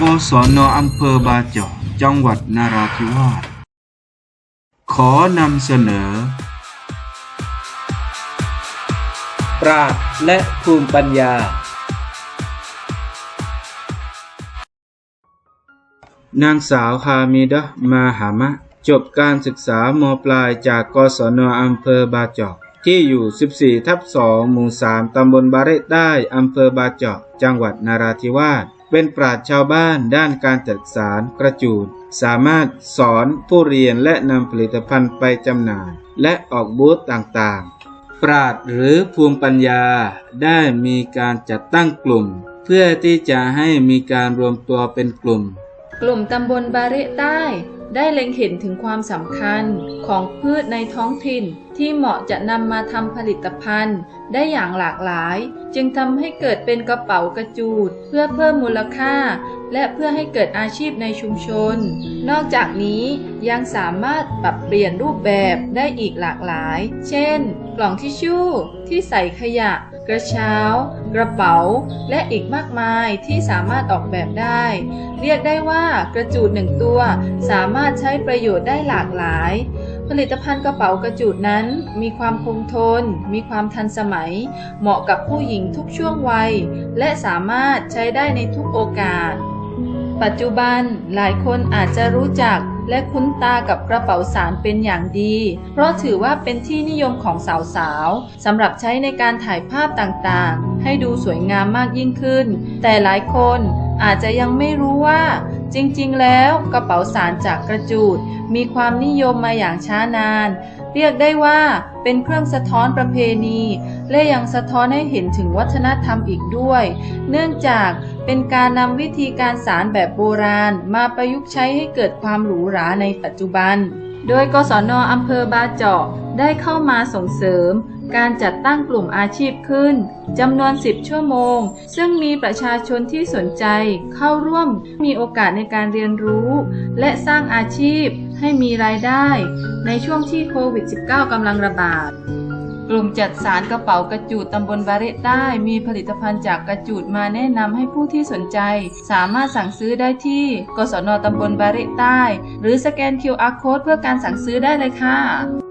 กศนอำเภอบาเจาะจังหวัดนาราธิวาส ขอนำเสนอ ปราดและภูมิปัญญา นางสาวฮามิดะห์มาหามะ จบการศึกษามปลายจากกศนอำเภอบาเจาะ ที่อยู่ 14 ทับ 2 หมู่ 3 ตำบลบาเรตได้อำเภอบาเจาะ จังหวัดนาราธิวาส เป็นปราชญ์ชาวบ้านด้านการจัดสารกระจูด สามารถสอนผู้เรียนและนำผลิตภัณฑ์ไปจำหน่าย และออกบูธต่างๆ ปราดหรือภูมิปัญญาได้มีการจัดตั้งกลุ่ม เพื่อที่จะให้มีการรวมตัวเป็นกลุ่ม กลุ่มตำบลบาเระใต้ ได้เล็งเห็นถึงความสำคัญของพืชในท้องถิ่น ที่เหมาะจะนำมาทำผลิตภัณฑ์ ได้อย่างหลากหลาย จึงทำให้เกิดเป็นกระเป๋ากระจูด เพื่อเพิ่มมูลค่า และเพื่อให้เกิดอาชีพในชุมชน นอกจากนี้ยังสามารถปรับเปลี่ยนรูปแบบได้อีกหลากหลาย เช่น กล่องทิชชู่ที่ใส่ขยะ กระเช้า กระเป๋า และอีกมากมายที่สามารถออกแบบได้ เรียกได้ว่ากระจูดหนึ่งตัว สามารถใช้ประโยชน์ได้หลากหลาย ผลิตภัณฑ์กระเป๋ากระจูดนั้น มีความคงทน มีความทันสมัย เหมาะกับผู้หญิงทุกช่วงวัย และสามารถใช้ได้ในทุกโอกาส ปัจจุบันหลายคนอาจจะรู้จัก และคุ้นตากับกระเป๋าสารเป็นอย่างดี เพราะถือว่าเป็นที่นิยมของสาวๆสำหรับใช้ในการถ่ายภาพต่างๆ ให้ดูสวยงามมากยิ่งขึ้น แต่หลายคนอาจจะยังไม่รู้ว่า จริงๆ แล้วกระเป๋าสารจากกระจูด มีความนิยมมาอย่างช้านาน เรียกได้ว่าเป็นเครื่องสะท้อนประเพณี และยังสะท้อนให้เห็นถึงวัฒนธรรมอีกด้วย เนื่องจาก เป็นการนำวิธีการสารแบบโบราณ มาประยุกต์ใช้ให้เกิดความหรูหราในปัจจุบัน โดยกศนอำเภอบาเจาะได้เข้ามาส่งเสริม การจัดตั้งกลุ่มอาชีพขึ้นจำนวน 10 ชั่วโมง ซึ่งมีประชาชนที่สนใจเข้าร่วมมีโอกาสในการเรียนรู้ และสร้างอาชีพให้มีรายได้ ในช่วงที่โควิด -19 กำลังระบาด กลุ่มจัดสารกระเป๋ากระจูดตำบลบาเรตใต้มีผลิตภัณฑ์จากกระจูดมาแนะนำให้ผู้ที่สนใจ สามารถสั่งซื้อได้ที่กศนตำบลบาเรตใต้ หรือสแกน QR Code เพื่อการสั่งซื้อได้เลยค่ะ